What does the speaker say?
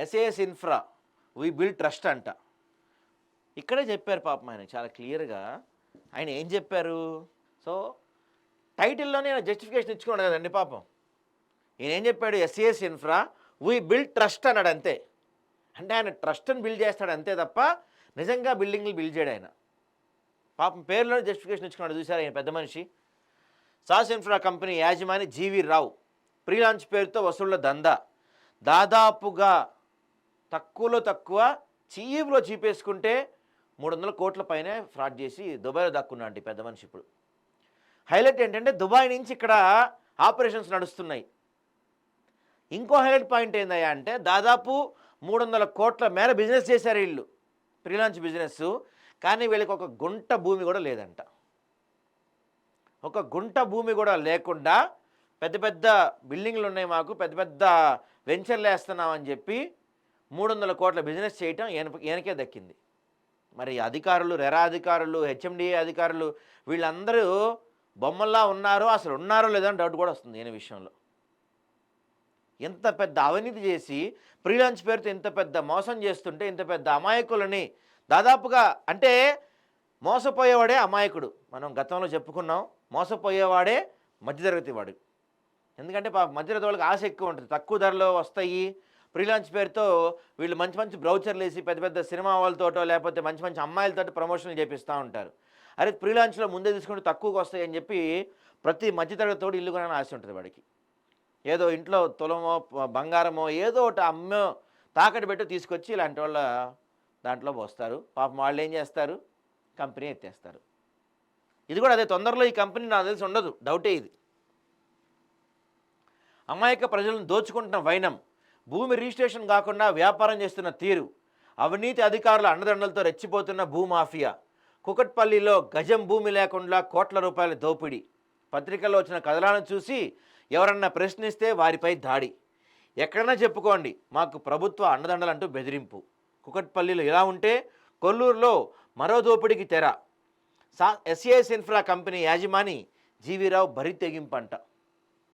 SAS infra we build trust అంట. ఇక్కడే చెప్పారు పాపం ఆయన చాలా క్లియర్గా. ఆయన ఏం చెప్పారు? సో టైటిల్లోనే జస్టిఫికేషన్ ఇచ్చుకున్నాడు కదండి పాపం. ఈయన ఏం చెప్పాడు? SAS infra we build trust అన్నాడు అంతే. అంటే ఆయన ట్రస్ట్ని బిల్డ్ చేస్తాడు అంతే తప్ప నిజంగా బిల్డింగ్లు బిల్డ్ చేయడు ఆయన. పాపం పేరులోనే జస్టిఫికేషన్ ఇచ్చుకున్నాడు చూసారు ఆయన పెద్ద మనిషి. సాస్ ఇన్ఫ్రా కంపెనీ యాజమాని జీవి రావు. ప్రీలాంచ్ పేరుతో వసూళ్ళ దందా. దాదాపుగా తక్కువలో తక్కువ చీపులో చీపేసుకుంటే మూడు వందల కోట్ల పైనే ఫ్రాడ్ చేసి దుబాయ్లో దక్కున్నాడు పెద్ద మనిషి ఇప్పుడు. హైలైట్ ఏంటంటే దుబాయ్ నుంచి ఇక్కడ ఆపరేషన్స్ నడుస్తున్నాయి. ఇంకో హైలైట్ పాయింట్ ఏందయ్యా అంటే దాదాపు మూడు వందల కోట్ల మేర బిజినెస్ చేశారు వీళ్ళు. ఫ్రీలాన్స్ బిజినెస్ కానీ వీళ్ళకి ఒక గుంట భూమి కూడా లేదంట. ఒక గుంట భూమి కూడా లేకుండా పెద్ద పెద్ద బిల్డింగ్లు ఉన్నాయి మాకు పెద్ద పెద్ద వెంచర్లు వేస్తున్నామని చెప్పి మూడు వందల కోట్ల బిజినెస్ చేయటం ఈయన ఈయనకే దక్కింది. మరి అధికారులు రెరా అధికారులు హెచ్ఎండిఏ అధికారులు వీళ్ళందరూ బొమ్మల్లా ఉన్నారో అసలు ఉన్నారో లేదో అని డౌట్ కూడా వస్తుంది ఈయన విషయంలో. ఇంత పెద్ద అవినీతి చేసి ఫ్రీలాన్స్ పేరుతో ఇంత పెద్ద మోసం చేస్తుంటే ఇంత పెద్ద అమాయకులని దాదాపుగా అంటే మోసపోయేవాడే అమాయకుడు. మనం గతంలో చెప్పుకున్నాం మోసపోయేవాడే మధ్యతరగతి వాడు. ఎందుకంటే మధ్యతరగతి వాళ్ళకి ఆశ ఎక్కువ ఉంటుంది. తక్కువ ధరలో వస్తాయి ఫ్రీలాన్స్ పేరుతో వీళ్ళు మంచి మంచి బ్రౌచర్లు వేసి పెద్ద పెద్ద సినిమా వాళ్ళతోటో లేకపోతే మంచి మంచి అమ్మాయిలతో ప్రమోషన్లు చేపిస్తూ ఉంటారు. అరే ఫ్రీలాన్స్లో ముందే తీసుకుంటే తక్కువకి వస్తాయి అని చెప్పి ప్రతి మధ్యతరగతితోటి ఇల్లు కొనని ఆశ ఉంటుంది వాడికి. ఏదో ఇంట్లో తులమో బంగారమో ఏదో ఒకటి అమ్మో తాకట్టు పెట్టి తీసుకొచ్చి ఇలాంటి వాళ్ళ దాంట్లో పోస్తారు. పాపం వాళ్ళు ఏం చేస్తారు? కంపెనీ ఎత్తేస్తారు. ఇది కూడా అదే తొందరలో ఈ కంపెనీ నాకు తెలిసి ఉండదు. డౌటే ఇది. అమాయక ప్రజలను దోచుకుంటున్న వైనం. భూమి రిజిస్ట్రేషన్ కాకుండా వ్యాపారం చేస్తున్న తీరు అవినీతి అధికారుల అండదండలతో రెచ్చిపోతున్న భూమాఫియా కుకట్పల్లిలో గజం భూమి లేకుండా కోట్ల రూపాయల దోపిడీ. పత్రికల్లో వచ్చిన కథనాలను చూసి ఎవరన్నా ప్రశ్నిస్తే వారిపై దాడి. ఎక్కడన్నా చెప్పుకోండి మాకు ప్రభుత్వ అండదండలంటూ బెదిరింపు. కుకట్పల్లిలో ఇలా ఉంటే కొల్లూరులో మరో దోపిడీకి తెర. సా ఎస్ఏఎస్ ఇన్ఫ్రా కంపెనీ యాజమాని జీవీరావు బరి తెగింపంట